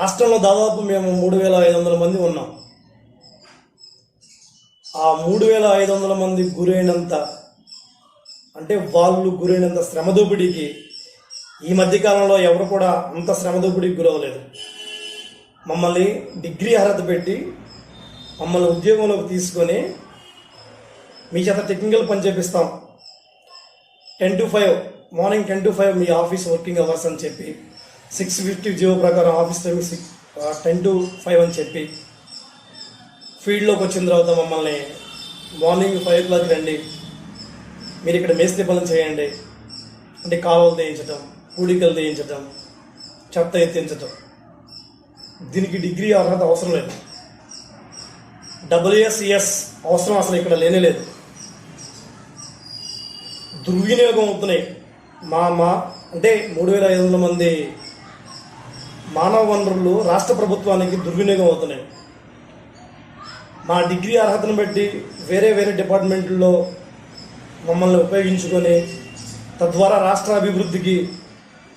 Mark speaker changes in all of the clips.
Speaker 1: రాష్ట్రంలో దాదాపు మేము మూడు వేల ఐదు వందల మంది ఉన్నాం. ఆ మూడు వేల ఐదు వందల మంది గురైనంత అంటే వాళ్ళు గురైనంత శ్రమ దోపిడీకి ఈ మధ్యకాలంలో ఎవరు కూడా అంత శ్రమ దోపిడీకి గురవలేదు మమ్మల్ని డిగ్రీ అర్హత పెట్టి మమ్మల్ని ఉద్యోగంలోకి తీసుకొని మీ చేత టెక్నికల్ పని చేపిస్తాం. Ten to five morning ten to five me office working hours అని చెప్పి సిక్స్ ఫిఫ్టీ జీవో ప్రకారం office timing six ten to five అని చెప్పి ఫీల్డ్లోకి వచ్చిన తర్వాత మమ్మల్ని మార్నింగ్ ఫైవ్ ఓ క్లాక్ రండి. మీరు ఇక్కడ మేస్త్రి పనులు చేయండి. అంటే కాలువలు తీయించటం కూడికలు తీయించటం చెత్త ఎత్తించటం. దీనికి డిగ్రీ అర్హత అవసరం లేదు. డబ్ల్యూఎస్ఈఎస్ అవసరం అసలు ఇక్కడ లేనే లేదు. దుర్వినియోగం అవుతున్నాయి. మా మా అంటే మూడు వేల ఐదు వందల మంది మానవ వనరులు రాష్ట్ర ప్రభుత్వానికి దుర్వినియోగం అవుతున్నాయి. మా డిగ్రీ అర్హతను బట్టి వేరే వేరే డిపార్ట్మెంట్లో మమ్మల్ని ఉపయోగించుకొని తద్వారా రాష్ట్ర అభివృద్ధికి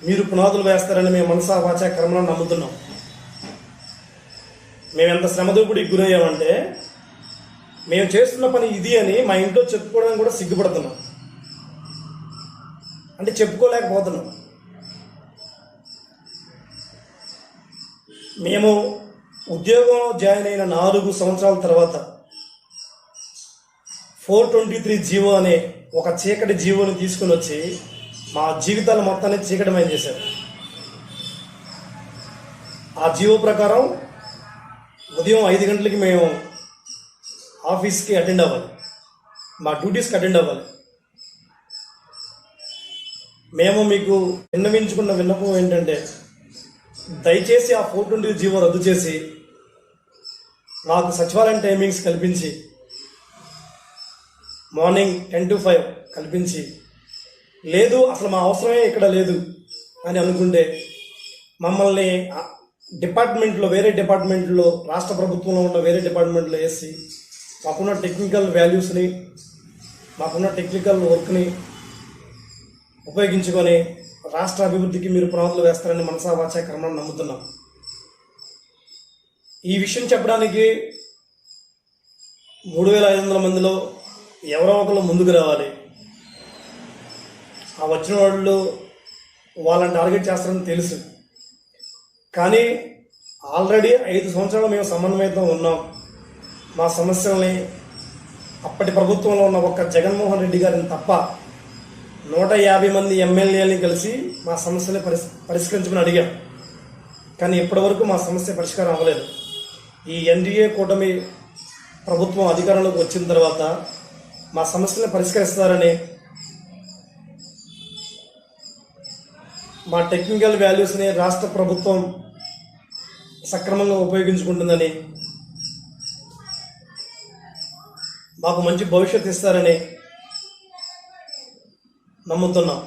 Speaker 1: మీరు పునాదులు వేస్తారని మేము మనసా వాచా క్రమంలో నమ్ముతున్నాం. మేము ఎంత శ్రమదూపుడికి గురయ్యామంటే మేము చేస్తున్న పని ఇది అని మా ఇంట్లో చెప్పుకోవడానికి కూడా సిగ్గుపడుతున్నాం. అంటే చెప్పుకోలేకపోతున్నాం. మేము ఉద్యోగం జాయిన్ అయిన నాలుగు సంవత్సరాల తర్వాత ఫోర్ ట్వంటీ త్రీ జీవో అనే ఒక చీకటి జీవోని తీసుకుని వచ్చి మా జీవితాల మొత్తాన్ని చీకటమయం చేశారు. ఆ జీవో ప్రకారం ఉదయం ఐదు గంటలకి మేము ఆఫీస్కి అటెండ్ అవ్వాలి. మా డ్యూటీస్కి అటెండ్ అవ్వాలి. మేము మీకు విన్నవించుకున్న విన్నపం ఏంటంటే దయచేసి ఆ ఫోర్ ట్వంటీ జీవో రద్దు చేసి నాకు సచివాలయం టైమింగ్స్ కల్పించి మార్నింగ్ టెన్ టు ఫైవ్ కల్పించి లేదు అసలు మా అవసరమే ఇక్కడ లేదు అని అనుకుంటే మమ్మల్ని డిపార్ట్మెంట్లో వేరే డిపార్ట్మెంట్లో రాష్ట్ర ప్రభుత్వంలో ఉన్న వేరే డిపార్ట్మెంట్లో వేసి మాకున్న టెక్నికల్ వాల్యూస్ని మాకున్న టెక్నికల్ వర్క్ని ఉపయోగించుకొని రాష్ట్ర అభివృద్ధికి మీరు పునాదులు వేస్తారని మనసావాచ క్రమం కర్మను నమ్ముతున్నాం. ఈ విషయం చెప్పడానికి మూడు వేల ఐదు వందల మందిలో ఎవరో ఒకరు ముందుకు రావాలి. ఆ వచ్చిన వాళ్ళు వాళ్ళని టార్గెట్ చేస్తారని తెలుసు. కానీ ఆల్రెడీ ఐదు సంవత్సరాలు మేము సమన్వయంతో ఉన్నాం. మా సమస్యల్ని అప్పటి ప్రభుత్వంలో ఉన్న ఒక్క జగన్మోహన్ రెడ్డి గారిని తప్ప నూట యాభై మంది ఎమ్మెల్యేలని కలిసి మా సమస్యని పరిస్ పరిష్కరించమని అడిగాం. కానీ ఇప్పటివరకు మా సమస్య పరిష్కారం అవ్వలేదు. ఈ ఎన్డీఏ కూటమి ప్రభుత్వం అధికారంలోకి వచ్చిన తర్వాత మా సమస్యలను పరిష్కరిస్తారని మా టెక్నికల్ వాల్యూస్ని రాష్ట్ర ప్రభుత్వం సక్రమంగా ఉపయోగించుకుంటుందని మాకు మంచి భవిష్యత్తు ఇస్తారని నమ్ముతున్నాం.